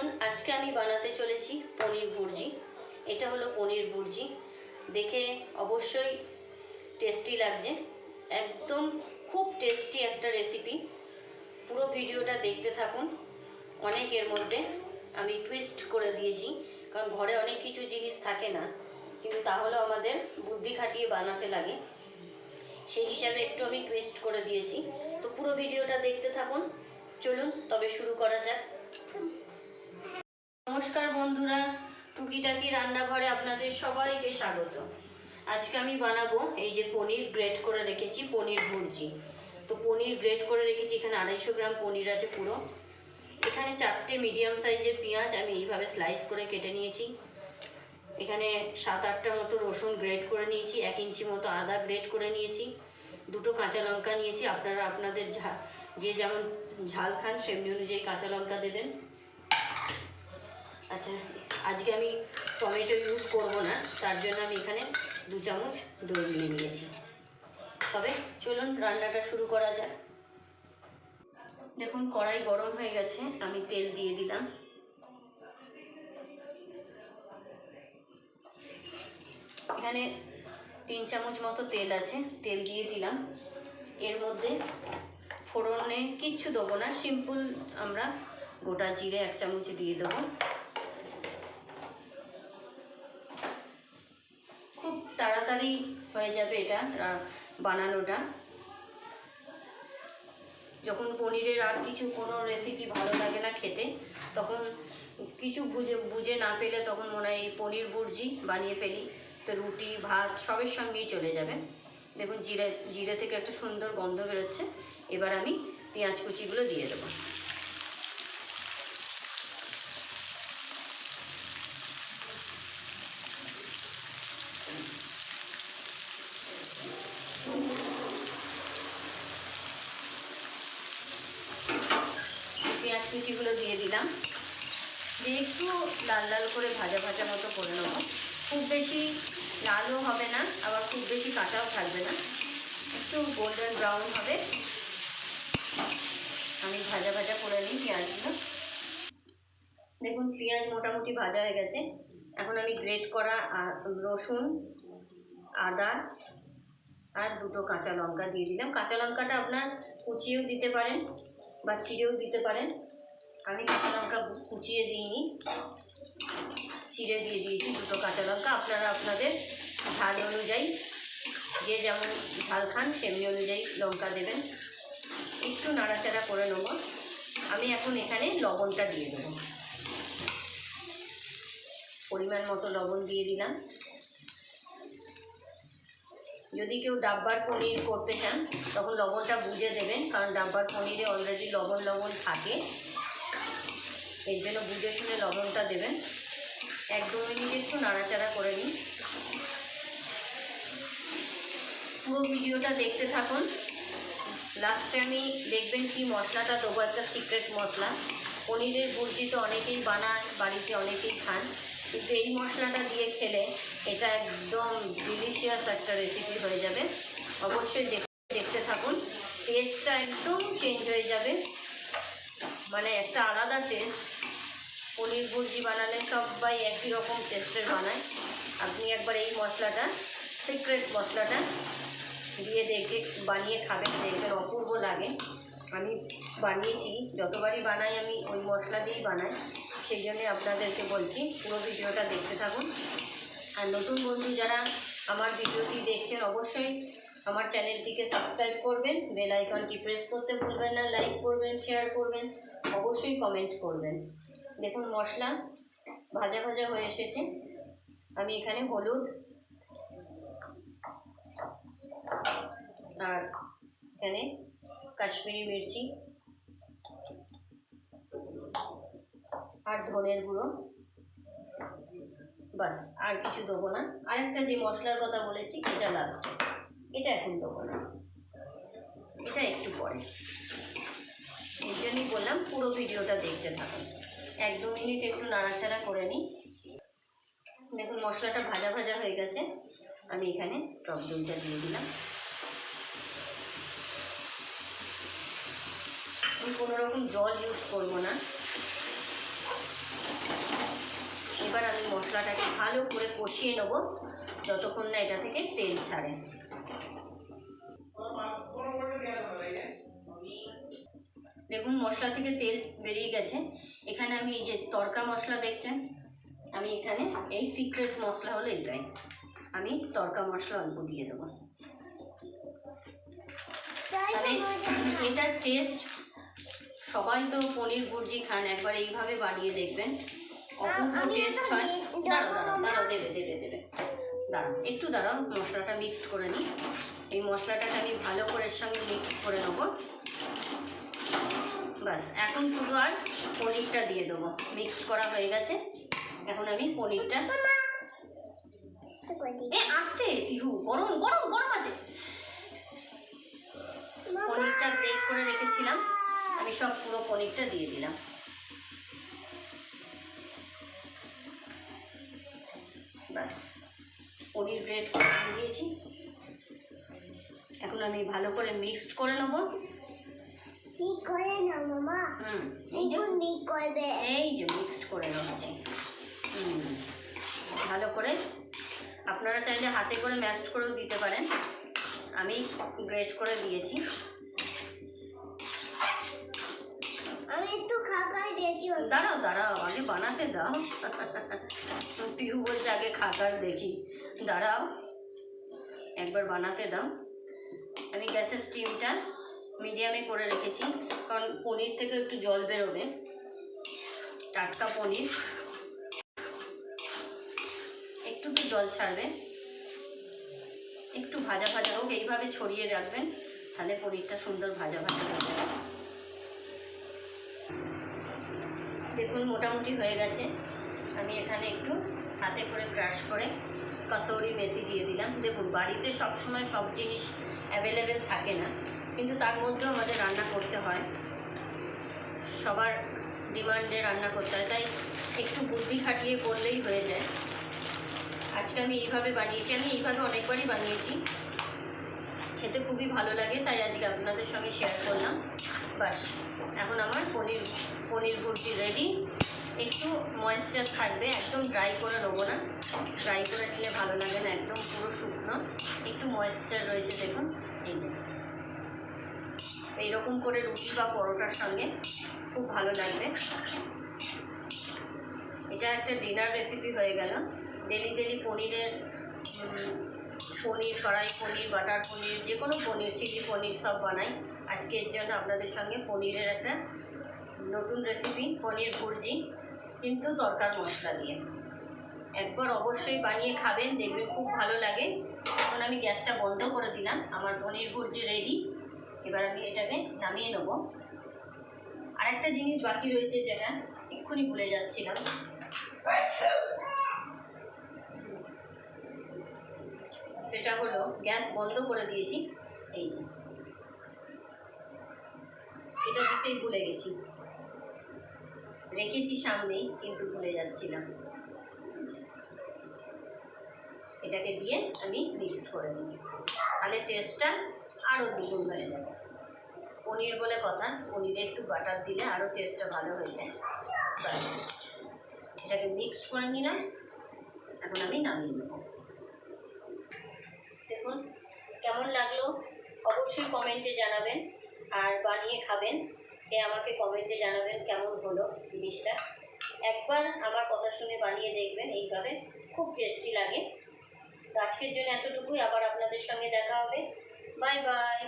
দেখুন, আজকে আমি বানাতে চলেছি পনির ভুর্জি। এটা হলো পনির ভুর্জি। দেখে অবশ্যই টেস্টি লাগছে। একদম খুব টেস্টি একটা রেসিপি পুরো ভিডিওটা দেখতে থাকুন। অনেক এর মধ্যে আমি টুইস্ট করে দিয়েছি, কারণ ঘরে অনেক কিছু জিনিস থাকে না। কিন্তু তাহলেও আমাদের বুদ্ধি খাটিয়ে বানাতে লাগে। সেই হিসাবে একটু আমি টুইস্ট করে দিয়েছি। তো পুরো ভিডিওটা দেখতে থাকুন। চলুন, তবে শুরু করা যাক। নমস্কার বন্ধুরা, টুকিটাকি রান্নাঘরে আপনাদের সবাইকে স্বাগত। আজকে আমি বানাবো এই যে পনির গ্রেট করে রেখেছি, পনির ভুর্জি। তো পনির গ্রেট করে রেখেছি, এখানে আড়াইশো গ্রাম পনির আছে পুরো। এখানে চারটে মিডিয়াম সাইজের পেঁয়াজ আমি এইভাবে স্লাইস করে কেটে নিয়েছি। এখানে সাত আটটা মতো রসুন গ্রেট করে নিয়েছি, এক ইঞ্চি মতো আদা গ্রেট করে নিয়েছি, দুটো কাঁচা লঙ্কা নিয়েছি। আপনারা আপনাদের ঝা যে যেমন ঝাল খান, সেমনি অনুযায়ী কাঁচা লঙ্কা দেবেন। আচ্ছা আজকে আমি টমেটো ইউজ করব না, তার জন্য আমি এখানে দু চামচ দই নিয়ে নিয়েছি। তবে চলুন রান্নাটা শুরু করা যাক। দেখুন, কড়াই গরম হয়ে গেছে, আমি তেল দিয়ে দিলাম। এখানে তিন চামচ মতো তেল আছে, তেল দিয়ে দিলাম। এর মধ্যে ফোড়নে কিচ্ছু দেবো না, সিম্পল আমরা গোটা জিরে এক চামচ দিয়ে দেবো খুব তাড়াতাড়ি হয়ে যাবে এটা বানানোটা। যখন পনিরের আর কিছু কোনো রেসিপি ভালো লাগে না খেতে, তখন কিছু বুঝে বুঝে না পেলে তখন মনে হয় পনির ভুর্জি বানিয়ে ফেলি, তো রুটি, ভাত সবের সঙ্গেই চলে যাবে। দেখুন, জিরে জিরে থেকে একটা সুন্দর গন্ধ বেরোচ্ছে, এবার আমি পেঁয়াজ কুচিগুলো দিয়ে দেবো পেঁয়াজ কুচিগুলো দিয়ে দিলাম দিয়ে একটু লাল লাল করে ভাজা ভাজা মতো করে নেব। খুব বেশি লালও হবে না, আবার খুব বেশি কাঁচাও থাকবে না। একটু গোল্ডেন ব্রাউন হবে। আমি ভাজা ভাজা করে নিই পেঁয়াজগুলো। দেখুন, পেঁয়াজ মোটামুটি ভাজা হয়ে গেছে। এখন আমি গ্রেট করা রসুন, আদা আর দুটো কাঁচা লঙ্কা দিয়ে দিলাম। কাঁচা লঙ্কাটা আপনার কুচিয়েও দিতে পারেন বা চিড়েও দিতে পারেন। আমি কাঁচা লঙ্কা কুচিয়ে দিইনি। চিড়ে দিয়ে দিয়েছি দুটো কাঁচা লঙ্কা। আপনারা আপনাদের ঝাল অনুযায়ী, যে যেমন ঝাল খান সেমনি অনুযায়ী লঙ্কা দেবেন। একটু নাড়াচাড়া করে নেব। আমি এখন এখানে লবণটা দিয়ে দেবো। পরিমাণ মতো লবণ দিয়ে দিলাম। যদি কেউ ডাব্বার পনির করতে চান, তখন লবণটা বুঝে দেবেন, কারণ ডাব্বার পনিরে অলরেডি লবণ লবণ থাকে। এর জন্য বুঝে শুনে লবণটা দেবেন। এক দু মিনিট একটু নাড়াচাড়া করে নিন। পুরো ভিডিওটা দেখতে থাকুন। লাস্টে আমি দেখবেন কি মশলাটা দেবো একটা সিক্রেট মশলা। পনিরের ভুর্জি তো অনেকেই বানায়, বাড়িতে অনেকেই খান। কিন্তু এই মশলাটা দিয়ে খেলে এটা একদম ডিলিশিয়াস একটা রেসিপি হয়ে যাবে। অবশ্যই দেখ- দেখতে থাকুন। টেস্টটা একদম চেঞ্জ হয়ে যাবে। মানে একটা আলাদা টেস্ট পনির ভুর্জি বানালে সবাই একই রকম টেস্টের বানায়। আপনি একবার এই মশলাটা সিক্রেট মশলাটা দিয়ে দেখে বানিয়ে খাবেন, দেখবেন অপূর্ব লাগে। আমি বানিয়েছি, যতবারই বানাই আমি ওই মশলা দিয়েই বানাই। সেই জন্যে আপনাদেরকে বলছি, পুরো ভিডিওটা দেখতে থাকুন। আর নতুন বন্ধু যারা আমার ভিডিওটি দেখছেন, অবশ্যই আমার চ্যানেলটিকে সাবস্ক্রাইব করবেন। বেল আইকনটি প্রেস করতে ভুলবেন না লাইক করবেন শেয়ার করবেন, অবশ্যই কমেন্ট করবেন। দেখুন মশলা ভাজা ভাজা হয়ে এসেছে। আমি এখানে হলুদ আর এখানে কাশ্মীরি মির্চি আর ধনের গুঁড়ো। বাস, আর কিছু দেবো না। আরেকটা যে মশলার কথা বলেছি এটা লাস্টে এটা এখন দেবো না। এটা একটু পরে। এর জন্যই বললাম পুরো ভিডিওটা দেখতে থাকুন। এক দু মিনিট একটু নাড়াচাড়া করে নিই। দেখুন, মশলাটা ভাজা ভাজা হয়ে গেছে। আমি এখানে টক দইটা দিয়ে দিলাম। আমি কোনো রকম জল ইউজ করব না। এবার আমি মশলাটাকে ভালো করে কষিয়ে নেব, যতক্ষণ না এটা থেকে তেল ছাড়ে। দেখুন মশলা থেকে তেল বেরিয়ে গেছে। এখানে আমি এই যে তড়কা মশলা দেখছেন আমি এখানে এই সিক্রেট মশলা হলো এটাই। আমি তড়কা মশলা অল্প দিয়ে দেবো। এটার টেস্ট সবাই তো পনির ভুর্জি খান একবার এইভাবে বানিয়ে দেখবেন। অপূর্ব টেস্ট হয়। দিয়ে- দাঁড়াও দাঁড়াও দাঁড়াও। দেবে দেবে দেবে। দাঁড়াও একটু দাঁড়াও মশলাটা মিক্সড করে নিই। এই মশলাটাকে আমি ভালো করে এর সঙ্গে মিক্স করে নেব। বাস এখন শুধু আর পনিরটা দিয়ে দেবো। মিক্সড করা হয়ে গেছে। এখন আমি পনিরটা এ, আস্তে পিহু গরম গরম গরম আছে। পনিরটা গ্রেট করে রেখেছিলাম। আমি সব পুরো পনিরটা দিয়ে দিলাম। বাস পনির গ্রেট করে দিয়েছি। এখন আমি ভালো করে মিক্সড করে নেব। কি করে মামা হুম এই যে কি করবে এই যে মিক্সড করে হুম ভালো করে আপনারা চাইলে হাতে করে ম্যাশড করেও দিতে পারেন। আমি গ্রেট করে দিয়েছি। আমি একটু খাকাই দেখি দাঁড়াও দাঁড়াও আগে বানাতে দাও। পিহু বলছে আগে খাকার দেখি। দাঁড়াও একবার বানাতে দাও। আমি গ্যাসের স্টিমটা মিডিয়ামে করে রেখেছি, কারণ পনির থেকে একটু জল বেরোবে। টাটকা পনির। একটু কি জল ছাড়বে একটু ভাজা ভাজা হোক, এইভাবে ছড়িয়ে রাখবেন, তাহলে পনিরটা সুন্দর ভাজা ভাজা হয়ে দেখুন, মোটামুটি হয়ে গেছে। আমি এখানে একটু হাতে করে ক্রাশ করে কাসৌরি মেথি দিয়ে দিলাম। দেখুন, বাড়িতে সব সময় সব জিনিস অ্যাভেলেবেল থাকে না। কিন্তু তার মধ্যেও আমাদের রান্না করতে হয়। সবার ডিমান্ডে রান্না করতে হয়। তাই একটু বুদ্ধি খাটিয়ে করলেই হয়ে যায়। আজকে আমি এইভাবে বানিয়েছি। আমি এইভাবে অনেকবারই বানিয়েছি। খেতে খুবই ভালো লাগে, তাই আজকে আপনাদের সঙ্গে শেয়ার করলাম। বাস এখন আমার পনির পনির ভুর্জি রেডি একটু ময়েশ্চার থাকবে, একদম ড্রাই করে নেব না। ড্রাই করে নিলে ভালো লাগে না, একদম পুরো শুকনো। একটু ময়েশ্চার রয়েছে, দেখুন। এই এইরকম করে রুটি বা পরোটার সঙ্গে খুব ভালো লাগবে। এটা একটা ডিনার রেসিপি হয়ে গেল। ডেলি ডেলি পনিরের পনির, কড়াই পনির, বাটার পনির, যে কোনো পনির, চিলি পনির সব বানাই। আজকের জন্য আপনাদের সঙ্গে পনিরের একটা নতুন রেসিপি পনির ভুর্জি, কিন্তু দরকার মশলা দিয়ে। একবার অবশ্যই বানিয়ে খাবেন, দেখবেন খুব ভালো লাগে। এখন আমি গ্যাসটা বন্ধ করে দিলাম, আমার পনির ভুর্জি রেডি এবার আমি এটাকে নামিয়ে নেব। আরেকটা জিনিস বাকি রয়েছে যেটা এক্ষুনি ভুলে যাচ্ছিলাম। সেটা হলো গ্যাস বন্ধ করে দিয়েছি। এই যে। এটা দিতেই ভুলে গেছি। রেখেছি সামনেই, কিন্তু ভুলে যাচ্ছিলাম। এটাকে দিয়ে আমি মিক্সড করে নিই তাহলে টেস্টটা আরও দ্বিগুণ হয়ে যাবে। পনির বলে কথা, পনিরে একটু বাটার দিলে আরও টেস্টটা ভালো হয়ে যায়। এটাকে মিক্সড করে নিলাম। এখন আমি নামিয়ে নেব। কেমন লাগল? অবশ্যই কমেন্টে জানাবেন। আর বানিয়ে খাবেন। এ আমাকে কমেন্টে জানাবেন কেমন হলো জিনিসটা। একবার আমার কথা শুনে বানিয়ে দেখবেন এইভাবে। খুব টেস্টি লাগে। তো আজকের জন্য এতটুকুই। আবার আপনাদের সঙ্গে দেখা হবে। Bye bye